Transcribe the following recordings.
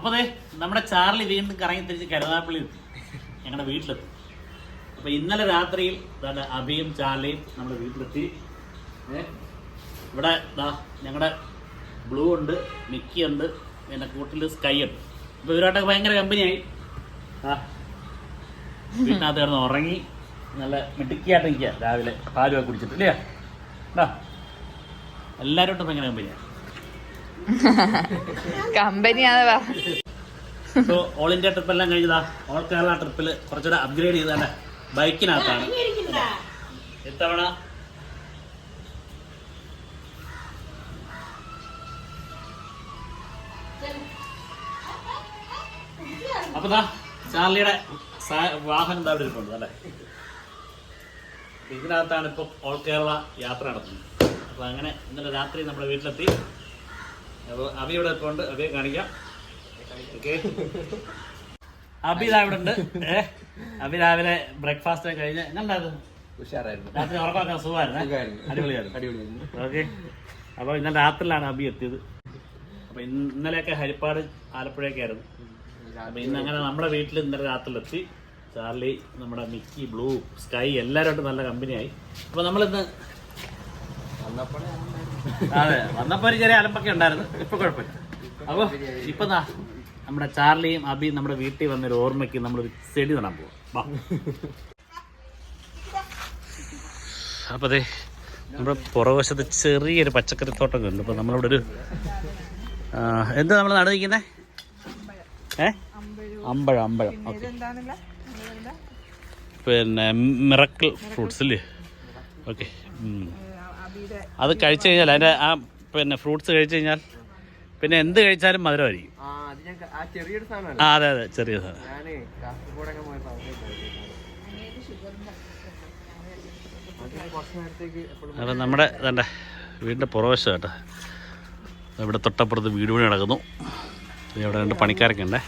അപ്പൊ അതെ നമ്മുടെ ചാർലി വീണ്ടും കറങ്ങി തിരിച്ച് കരുതാപ്പള്ളി ഞങ്ങളുടെ വീട്ടിലെത്തി. അപ്പൊ ഇന്നലെ രാത്രിയിൽ ഇതാണ്ട് അഭിയും ചാർലിയും നമ്മുടെ വീട്ടിലെത്തി. ഇവിടെ ദാ ഞങ്ങളുടെ ബ്ലൂ ഉണ്ട് മിക്കി ഉണ്ട് പിന്നെ കൂട്ടിൽ സ്കൈ ഉണ്ട്. അപ്പൊ ഇവരോട്ടൊക്കെ ഭയങ്കര കമ്പനിയായി. ആ വീട്ടിനകത്ത് കിടന്ന് ഉറങ്ങി നല്ല മിടുക്കിയായിട്ട് നിൽക്കുക രാവിലെ. പാലുമൊക്കെ കുടിച്ചിട്ട് ഇല്ലേ? എല്ലാവരോട്ടും ഭയങ്കര കമ്പനിയാണ് കമ്പനിയാന്ന് പറ സോ ഓൾ ഇന്ത്യ ട്രിപ്പ് എല്ലാം കഴിഞ്ഞതാ. ഓൾ കേരള ട്രിപ്പിൽ കുറച്ചുകൂടെ അപ്ഗ്രേഡ് ചെയ്താണ് ബൈക്കിനകത്താണ്. ഇത്തവണ അപ്പൊ ചാർലിയുടെ വാഹനം അവിടെ ഇരിപ്പുണ്ട് അല്ലേ? ഇതിനകത്താണ് ഇപ്പൊ ഓൾ കേരള യാത്ര നടത്തുന്നത്. അപ്പൊ അങ്ങനെ ഇന്നലെ രാത്രി നമ്മുടെ വീട്ടിലെത്തി. അപ്പോൾ അബി ഇവിടെ ഇപ്പോൾ ഉണ്ട് അബിയെ കാണിക്കാം. ഓക്കെ അബി ഇതാ ഇവിടെ ഉണ്ട്. ഏ? അബി രാവിലെ ബ്രേക്ക്ഫാസ്റ്റ് ഒക്കെ കഴിഞ്ഞ് എങ്ങനെയുണ്ടായിരുന്നു ഉഷാറായിരുന്നു. രാത്രി ഉറക്കമൊക്കെ സുഖമായിരുന്നു. അടിപൊളിയായിരുന്നു. അടിപൊളിയായിരുന്നു. ഓക്കെ അപ്പോൾ ഇന്നലെ രാത്രിയിലാണ് അബി എത്തിയത്. അപ്പോൾ ഇന്നലെയൊക്കെ ഹരിപ്പാട് ആലപ്പുഴയൊക്കെ ആയിരുന്നു. അപ്പോൾ ഇന്ന് അങ്ങനെ നമ്മുടെ വീട്ടിൽ ഇന്നലെ രാത്രിയിലെത്തി. ചാർലി നമ്മുടെ മിക്കി ബ്ലൂ സ്കൈ എല്ലാവരുമായിട്ട് നല്ല കമ്പനിയായി അപ്പോൾ നമ്മളിന്ന് വന്നപ്പോഴേ അതെ വന്നപ്പോ ഒരു ചെറിയ അലമ്പൊക്കെ ഉണ്ടായിരുന്നു. ഇപ്പൊ കുഴപ്പമില്ല. അപ്പൊ ഇപ്പൊ നമ്മുടെ ചാർലിയും അബിയും നമ്മുടെ വീട്ടിൽ വന്നൊരു ഓർമ്മയ്ക്ക് നമ്മളൊരു ചെടി നടാൻ പോവാം. അപ്പൊ അതെ നമ്മുടെ പുറവശത്ത് ചെറിയൊരു പച്ചക്കറി തോട്ടം ഉണ്ട് അപ്പൊ നമ്മളിവിടെ ഒരു എന്താ നമ്മൾ നടന്നിരിക്കുന്നത് ഏ? അമ്പഴം അമ്പഴം. പിന്നെ മിറക്കിൾ ഫ്രൂട്ട്സ് അല്ലേ ഓക്കെ. അത് കഴിച്ചു കഴിഞ്ഞാൽ അതിന്റെ ആ പിന്നെ ഫ്രൂട്ട്സ് കഴിച്ചു കഴിഞ്ഞാൽ പിന്നെ എന്ത് കഴിച്ചാലും മധുരമായിരിക്കും. ആ അത് അതെ ചെറിയ സാധനം. അപ്പം നമ്മുടെ ഇതണ്ട വീടിന്റെ പുറവശം കേട്ടോ. ഇവിടെ തൊട്ടപ്പുറത്ത് വീട് പണി നടക്കുന്നു. ഇവിടെ രണ്ട് പണിക്കാരൊക്കെ ഉണ്ടേ.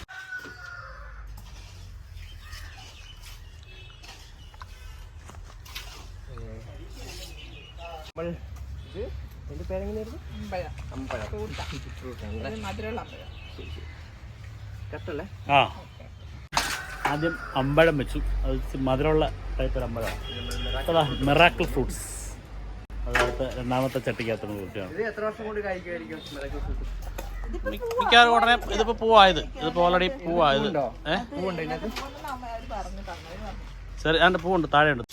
നമ്മൾ ഇത് എന്റെ പേരെങ്ങനെയായിരുന്നു അമ്പഴം. കട്ടല്ലേ? ആ. ആദ്യം അമ്പഴം വെച്ചു. അത് മധുരമുള്ള ടൈപ്പ് ഒരു അമ്പഴമാണ്. അതാ മെറാക്കിൾ ഫ്രൂട്ട്സ് അതായത് രണ്ടാമത്തെ ചട്ടിക്കകത്ത് കുട്ടിയാണ്. ഇത് എത്ര വർഷം കൊണ്ട് കായ്ക്കുമായിരിക്കും മിറക്കിൾ ഫ്രൂട്ട് മിക്കവാറും ഉടനെ ഇതിപ്പോ പൂവായത്. ഇതിപ്പോ ഓൾറെഡി പൂവായത്. ഏഹ് പൂവുണ്ട് ചെറിയ പൂവുണ്ട്. താഴെയുണ്ട്.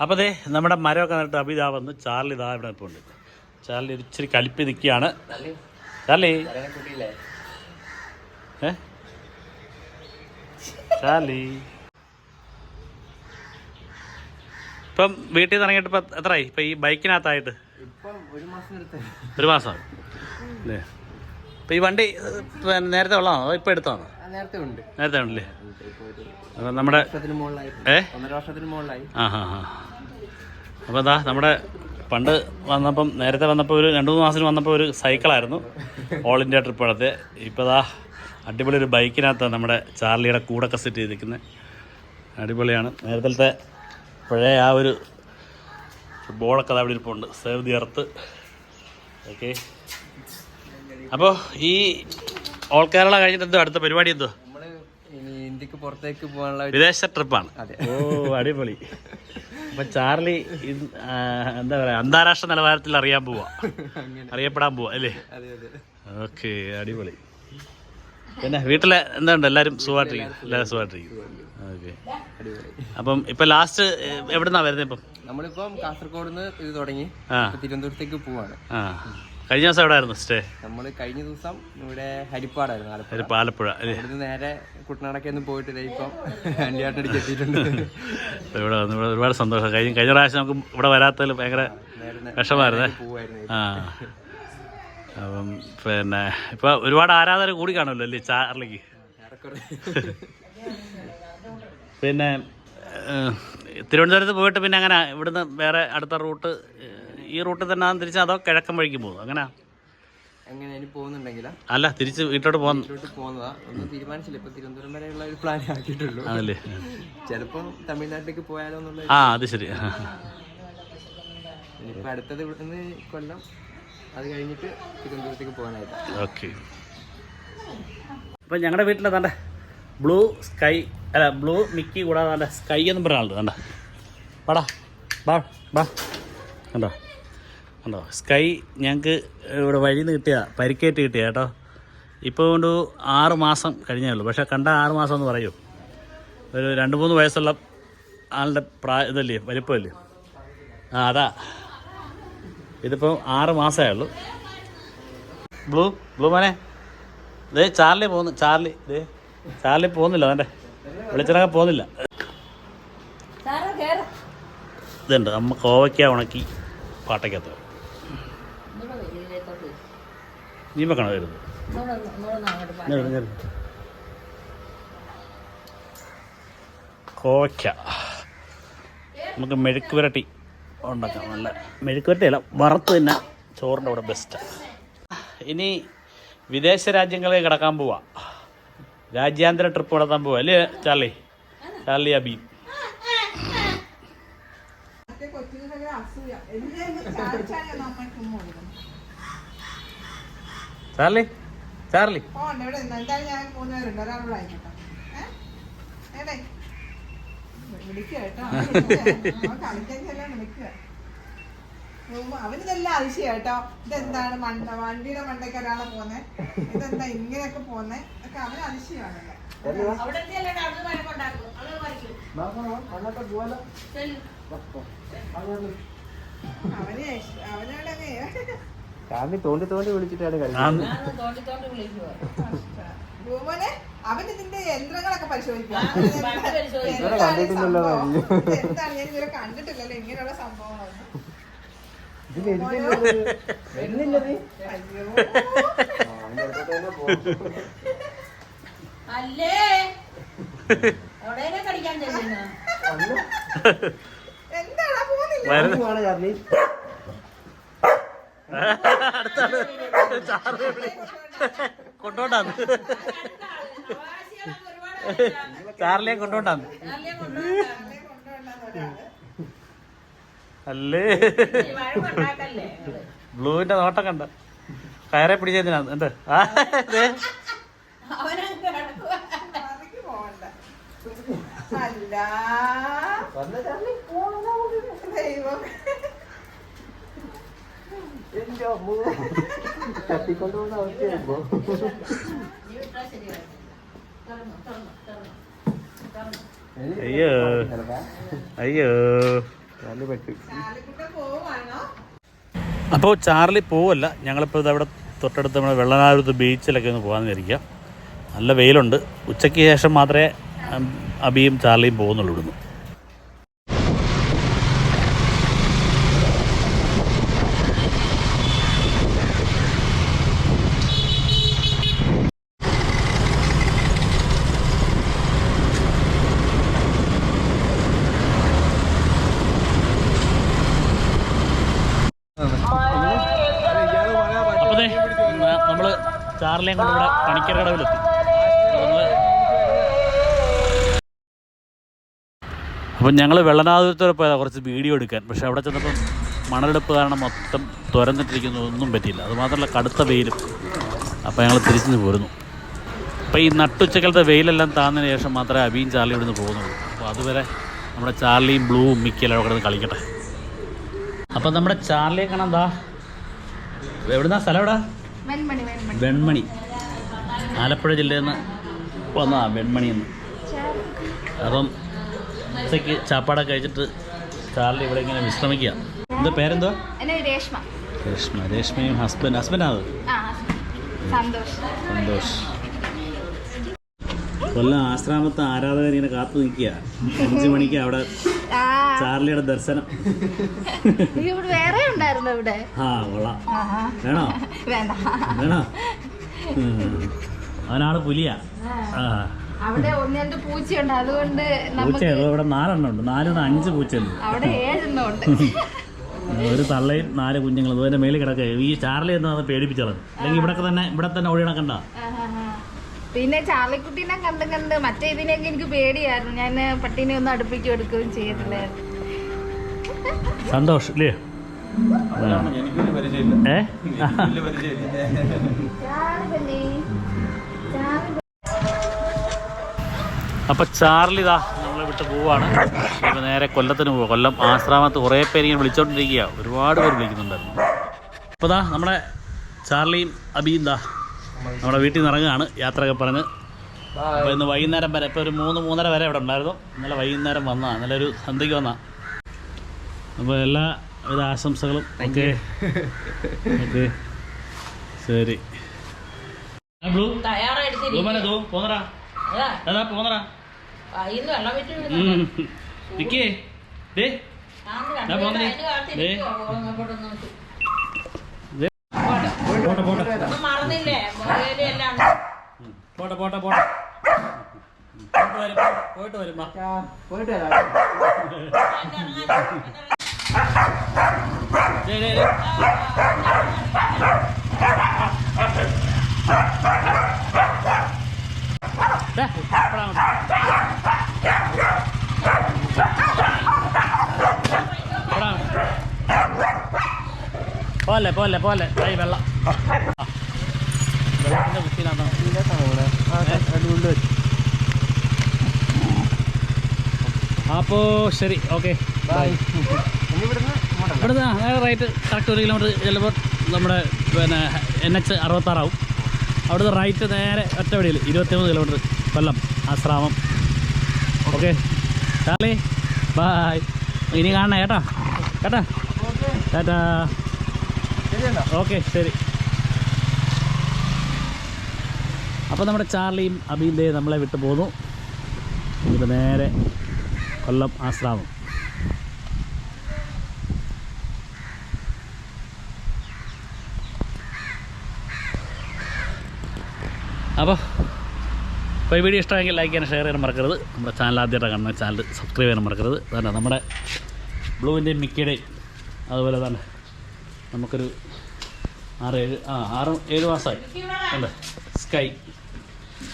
അപ്പോൾ അതെ നമ്മുടെ മരമൊക്കെ നട്ട് അഭിതാ വന്ന് ചാർലി ഇതാ ഇവിടെ ഇപ്പോൾ ഉണ്ട്. ചാർലി ഇച്ചിരി കലിപ്പി നിൽക്കുകയാണ്. ചാർലി? ഏ? ചാർലി? ഇപ്പം വീട്ടിൽ നിന്ന് ഇറങ്ങിയിട്ട് ഇപ്പം എത്രയായി? ഇപ്പം ഈ ബൈക്കിനകത്തായിട്ട്? ഒരു മാസം ഒരു മാസം. അല്ലേ ഇപ്പം ഈ വണ്ടി നേരത്തെ ഉള്ളതാണോ? അതോ ഇപ്പം എടുത്തതാണോ? ആ, നേരത്തെ ഉണ്ട്. നേരത്തെ ഉണ്ടല്ലേ? അപ്പം നമ്മുടെ ഏ? ആ ഹാ ഹാ അപ്പോൾ എന്താ നമ്മുടെ പണ്ട് വന്നപ്പം നേരത്തെ വന്നപ്പോൾ ഒരു രണ്ട് മൂന്ന് മാസത്തിന് വന്നപ്പോൾ ഒരു സൈക്കിളായിരുന്നു. ഓൾ ഇന്ത്യ ട്രിപ്പ് നടത്തിയ. ഇപ്പോൾ ദാ അടിപൊളി ഒരു ബൈക്കിനകത്താണ് നമ്മുടെ ചാർലിയുടെ കൂടൊക്കെ സെറ്റ് ചെയ്തിരിക്കുന്നത് അടിപൊളിയാണ്. നേരത്തെ പഴയ ആ ഒരു ബോളൊക്കെ അത് അവിടെ ഇരിപ്പുണ്ട്. സേവ് ദി എർത്ത് ഓക്കെ അപ്പോൾ ഈ ഓൾ കേരള കഴിഞ്ഞിട്ട് എന്തോ അടുത്ത പരിപാടി എന്തോ? ഇന്ത്യയ്ക്ക് പുറത്തേക്ക് പോകാനുള്ള വിദേശ ട്രിപ്പാണ്. ഓ അടിപൊളി. അപ്പൊ ചാർലി എന്താ പറയാ അന്താരാഷ്ട്ര നിലവാരത്തിൽ അറിയാൻ പോവാ. അറിയപ്പെടാൻ പോവാ അല്ലേ? ഓക്കെ അടിപൊളി. പിന്നെ വീട്ടിലെ എന്താണ്ട്? എല്ലാരും സുഖമായിട്ടിരിക്കും എല്ലാവരും സുഖമായിട്ടിരിക്കും ഓക്കെ. അപ്പം ഇപ്പൊ ലാസ്റ്റ് എവിടുന്നാ വരുന്നത് ഇപ്പം? നമ്മളിപ്പം കാസർഗോഡ് നിന്ന് ഇത് തുടങ്ങി. തിരുവനന്തപുരത്തേക്ക് പോവാണ്. ആ. കഴിഞ്ഞ ദിവസം എവിടെയായിരുന്നു സ്റ്റേ നമ്മൾ കഴിഞ്ഞ ദിവസം ഇവിടെ ഹരിപ്പാടായിരുന്നു ആലപ്പുഴ. ഇവിടുന്ന് നേരെ കുട്ടനാടൊക്കെ പോയിട്ട് പോയിട്ടില്ല ഇപ്പം? അണ്ടിയാട്ടടിക്ക് എത്തിയിട്ടുണ്ട്. ഇവിടെ വന്നു ഇവിടെ ഒരുപാട് സന്തോഷം. കഴിഞ്ഞ കഴിഞ്ഞ പ്രാവശ്യം നമുക്ക് ഇവിടെ വരാത്തതിൽ ഭയങ്കര വിഷമായിരുന്നേ ആ. അപ്പം പിന്നെ ഇപ്പൊ ഒരുപാട് ആരാധന കൂടി കാണുമല്ലോ അല്ലേ ചാർലിക്ക് പിന്നെ തിരുവനന്തപുരത്ത് പോയിട്ട് പിന്നെ അങ്ങനെ ഇവിടുന്ന് വേറെ അടുത്ത റൂട്ട് ഈ റൂട്ടിൽ തന്നെ തിരിച്ച് അതോ കിഴക്കൻ വഴിക്ക് പോകും? അങ്ങനെ? പോകുന്നുണ്ടെങ്കിലാ? അല്ല തിരിച്ച് വീട്ടോട്ട് പോകാൻ വീട്ടിലോട്ട് പോകുന്നതാ. ഒന്നും തീരുമാനിച്ചില്ല. ഇപ്പൊ തിരുവനന്തപുരം വരെയുള്ള ഒരു പ്ലാൻ ആക്കിയിട്ടുള്ളൂ. അതല്ലേ ചിലപ്പോ തമിഴ്നാട്ടിലേക്ക് പോയാലോ ആ അത് ശരി. ഇനിയിപ്പോ അടുത്തത് ഇവിടുന്ന് കൊല്ലം. അത് കഴിഞ്ഞിട്ട് തിരുവനന്തപുരത്തേക്ക് പോകാനായിട്ട്. ഓക്കെ. അപ്പം ഞങ്ങളുടെ വീട്ടിലെ തണ്ട ബ്ലൂ സ്കൈ അല്ല ബ്ലൂ മിക്കി കൂടാതെ തണ്ട സ്കൈ എന്ന് പറഞ്ഞ ആളുണ്ട്. തണ്ട. വാടാ ബാ വാ. കണ്ടോ? കണ്ടോ സ്കൈ ഞങ്ങൾക്ക് ഇവിടെ വഴിയിൽ നിന്ന് കിട്ടിയ പരിക്കേറ്റ് കിട്ടിയ കേട്ടോ. ഇപ്പോൾ കൊണ്ട് ആറ് മാസം കഴിഞ്ഞേ ഉള്ളൂ. പക്ഷേ കണ്ട ആറ് മാസം എന്ന് പറയൂ. ഒരു രണ്ട് മൂന്ന് വയസ്സുള്ള ആളുടെ പ്രായ ഇതല്ലേ? വലിപ്പമല്ലേ? ആ അതാ. ഇതിപ്പോൾ ആറ് മാസമേ ഉള്ളൂ. ബ്ലൂ ബ്ലൂ മോനെ. ഇതേ ചാർലി പോകുന്നു ചാർലി. ഇതേ ചാർലി പോകുന്നില്ല അവന്റെ. വെളിച്ചിറങ്ങാൻ പോകുന്നില്ല. ഇതുണ്ട്. അമ്മ കോവയ്ക്ക ഉണക്കി പാട്ടയ്ക്കകത്ത് നീ വെക്കണോ? വരുന്നത് കോവയ്ക്ക. നമുക്ക് മെഴുക്ക് പുരട്ടി ഉണ്ടാക്കാം. നല്ല മെഴുക്ക് പുരട്ടിയല്ല വറുത്ത് തന്നെ ചോറിന്റെ കൂടെ ബെസ്റ്റാണ് ഇനി വിദേശ രാജ്യങ്ങളിൽ കിടക്കാൻ പോവാ. രാജ്യാന്തര ട്രിപ്പ് നടത്താൻ പോവാ. അല്ലേ ചാർലി? ചാർലി അബീം കൊച്ചുങ്ങൾക്ക് അസൂയ എന്തെങ്കിലും ചാടിച്ചാടി നമ്മൾക്ക് കൊടുക്കണം ചാർലി ചാർലി പോണ്ട ഇവിടെ നിന്ന് എന്തായാലും ഞാൻ മൂന്ന് പേരുണ്ട് ഒരാളോട് ആയിക്കോട്ടെ ഏഹ് ഏടേ വിളിക്കുക കേട്ടോ അവൻ കളിക്കാൻ ചെല്ലാൻ ചാർലി? അവനിതെല്ലാം അതിശയ കേട്ടോ. ഇതെന്താണ് മണ്ട വണ്ടിയുടെ മണ്ടയ്ക്ക് ഒരാളെ പോന്നെ? ഇതെന്താ ഇങ്ങനെയൊക്കെ പോന്നെ? ഒക്കെ അവന് അതിശയമാണല്ലോ അവന് അവനെ അവനോടൊക്കെ കാമി തോണ്ടി തോണ്ടി വിളിച്ചിട്ടാണ് കളി ഭൂമനെ അവൻ ഇതിന്റെ യന്ത്രങ്ങളൊക്കെ കണ്ടിട്ടില്ലല്ലോ കണ്ടിട്ടില്ലല്ലോ. ഇങ്ങനെയുള്ള സംഭവങ്ങളൊന്നും. അല്ലേ? കൊണ്ടോണ്ടാന്ന്. ചാർലിയെ കൊണ്ടോണ്ടാന്ന്. അല്ലേ? ബ്ലൂവിന്റെ നോട്ടം കണ്ട. കയറെ പിടിച്ചതിനാന്ന് എന്ത്? ആ, അല്ല. ദൈവം തട്ടിക്കൊണ്ടുപോകുന്ന അവസ്ഥയായിപ്പോ നീ വിട്ടാ ശരിയാവും. തുറന്നു, തുറന്നു, തുറന്നു. തുറന്നു. അയ്യോ അയ്യോ നല്ല പെട്ട് അപ്പോൾ ചാർലി പോവല്ല ഞങ്ങളിപ്പോൾ ഇത് അവിടെ തൊട്ടടുത്ത് നമ്മുടെ വെള്ളനാരുത്ത് ബീച്ചിലൊക്കെ ഒന്ന് പോകാമെന്ന് വിചാരിക്കുക നല്ല വെയിലുണ്ട് ഉച്ചയ്ക്ക് ശേഷം മാത്രമേ അബിയും ചാർലിയും പോകുന്നുള്ളൂ ഇവിടുന്ന് അപ്പോൾ നമ്മൾ ചാർലിയും കൊണ്ട് ഇവിടെ പണിക്കര കടവിലെത്തി അപ്പം ഞങ്ങൾ വരെ പോയതാണ് കുറച്ച് വീഡിയോ എടുക്കാൻ. പക്ഷെ അവിടെ ചെന്നപ്പം മണലെടുപ്പ് കാരണം മൊത്തം തുരന്നിട്ടിരിക്കുന്നു. ഒന്നും പറ്റിയില്ല. അതുമാത്രമല്ല കടുത്ത വെയിലും. അപ്പോൾ ഞങ്ങൾ തിരിച്ചു പോരുന്നു. അപ്പോൾ ഈ നട്ടുച്ചക്കലത്തെ വെയിലെല്ലാം താന്നതിന് ശേഷം മാത്രമേ അബിയും ചാർലി ഇവിടുന്ന് പോകുന്നുള്ളൂ. അപ്പോൾ അതുവരെ നമ്മുടെ ചാർലിയും ബ്ലൂവും മിക്കലും അവിടെ കളിക്കട്ടെ. അപ്പം നമ്മുടെ ചാർലിയെ കാണാം എന്താ എവിടുന്നാ സ്ഥലം എവിടാ? വെൺമണി ആലപ്പുഴ ജില്ലയിൽ നിന്ന് വന്നതാ വെൺമണി എന്ന്. അപ്പം ഉച്ചയ്ക്ക് ചാപ്പാടൊക്കെ കഴിച്ചിട്ട് ചാർലി ഇവിടെ ഇങ്ങനെ വിശ്രമിക്കുക. എന്താ പേരെന്തോ രേഷ്മ. രേഷ്മ. രേഷ്മയും ഹസ്ബൻഡ് ഹസ്ബൻഡാണ് സന്തോഷ്. സന്തോഷ്. കൊല്ലം ആശ്രാമത്തെ ആരാധകർ ഇങ്ങനെ കാത്തു നിൽക്കുക. അഞ്ചു മണിക്ക് അവിടെ ചാർലിയുടെ ദർശനം. ഉണ്ടായിരുന്നു ഇവിടെ. ആ കൊള്ളാം. വേണോ? വേണ്ട. വേണോ. അവനാൾ പുലിയാ. അവിടെ ഒന്ന് രണ്ട് പൂച്ചയുണ്ട്. അതുകൊണ്ട് പൂച്ച നമുക്ക് ഇവിടെ നാലെണ്ണം ഉണ്ട് നാലിന്ന് അഞ്ച് പൂച്ചയുണ്ട്. അവിടെ ഏഴെണ്ണം ഉണ്ട് ഒരു തള്ളയും നാല് കുഞ്ഞുങ്ങളും. അതുപോലെ മേളിൽ കിടക്കുക. ഈ ചാർലി എന്ന് പേടിപ്പിച്ചത് അല്ലെങ്കിൽ ഇവിടെ തന്നെ ഇവിടെ തന്നെ ഒഴി നടക്കണ്ട പിന്നെ ചാർലിക്കുട്ടീനെ കണ്ട് കണ്ട് മറ്റേ ഇതിനെയൊക്കെ എനിക്ക് പേടിയായിരുന്നു. ഞാൻ പട്ടീനെ ഒന്ന് അടുപ്പിക്കും എടുക്കുകയും ചെയ്തില്ലായിരുന്നു സന്തോഷം പരിചയമില്ല ഏ? അപ്പൊ ചാർലി ഇതാ നമ്മളെ വിട്ട് പോവാണ്. ഇപ്പൊ നേരെ കൊല്ലത്തിന് പോവാ. കൊല്ലം ആശ്രാമത്ത് കുറേ പേര് ഇങ്ങനെ വിളിച്ചോണ്ടിരിക്കുക. ഒരുപാട് പേര് വിളിക്കുന്നുണ്ടായിരുന്നു. അപ്പോൾ ദാ നമ്മുടെ ചാർലിയും അബിയും ദാ നമ്മുടെ വീട്ടിൽ നിന്ന് ഇറങ്ങുകയാണ് യാത്രയൊക്കെ പറഞ്ഞ്. അപ്പോൾ ഇന്ന് വൈകുന്നേരം വരെ ഇപ്പൊ ഒരു മൂന്ന് മൂന്നര വരെ ഇവിടെ ഉണ്ടായിരുന്നു. ഇന്നലെ വൈകുന്നേരം വന്നാ ഇന്നലെ ഒരു സന്ധ്യയ്ക്ക് വന്നാ അപ്പോൾ എല്ലാ വിധ ആശംസകളും. ഓക്കെ. ഓക്കെ. ശരി. ബ്ലൂ. ബ്ലൂമാനെ തോ അതാ. നിക്കേ. ദേ. പോന്നേ. ദേ. പോട്ടെ. പോട്ടെ പോട്ടെ. പോട്ടെ പോയിട്ട് വരും പോയിട്ട് വരും. പോയിട്ട് വരാം. പോലെ പോലെ പോലെ. കൈ വെള്ളം. ആ. വെള്ളത്തിന്റെ കുപ്പിയിലാണോ? അപ്പോൾ ശരി ഓക്കെ. ബൈ ഇവിടുന്ന് റൈറ്റ് കറക്റ്റ് ഒരു കിലോമീറ്റർ ചിലപ്പോൾ നമ്മുടെ പിന്നെ എൻ എച്ച് അറുപത്താറാവും അവിടുന്ന് റൈറ്റ് നേരെ ഒറ്റവടിയിൽ ഇരുപത്തിമൂന്ന് kilometre Kollam Asramam. Okay Charlie bye ഇനി കാണണേ കേട്ടാ? കേട്ടാ? ശരിയല്ലോ. ഓക്കെ ശരി. അപ്പോൾ നമ്മുടെ ചാർലിയും അബീന്റെ നമ്മളെ വിട്ടു പോന്നു. ഇവിടെ നേരെ കൊല്ലം ആശ്രാമം. അപ്പോൾ ഇപ്പോൾ ഈ വീഡിയോ ഇഷ്ടമെങ്കിൽ ലൈക്ക് ചെയ്യാൻ ഷെയർ ചെയ്യാൻ മറക്കരുത്. നമ്മുടെ ചാനൽ ആദ്യമായിട്ട് കാണുന്ന ചാനൽ സബ്സ്ക്രൈബ് ചെയ്യാൻ മറക്കരുത്. തന്നെ നമ്മുടെ ബ്ലൂവിന്റെയും മിക്കയുടെയും അതുപോലെ തന്നെ നമുക്കൊരു ആറ് ഏഴ് ആ ആറ് ഏഴ് മാസമായി. അല്ലേ സ്കൈ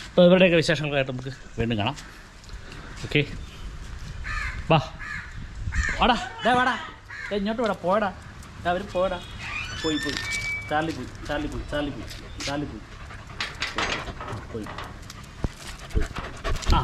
അപ്പോൾ ഇവരുടെയൊക്കെ വിശേഷങ്ങളായിട്ട് നമുക്ക് വീണ്ടും കാണാം. ഓക്കെ വാ. വാടാ. ദേ വാടാ. ഏ ഇങ്ങോട്ട് വാടാ. പോയടാ. അവർ പോയടാ. പോയി പോയി. ചാർലി പോയി ചാർലി പോയി ചാർലി പോയി പോയി. പോയി പോയി ആ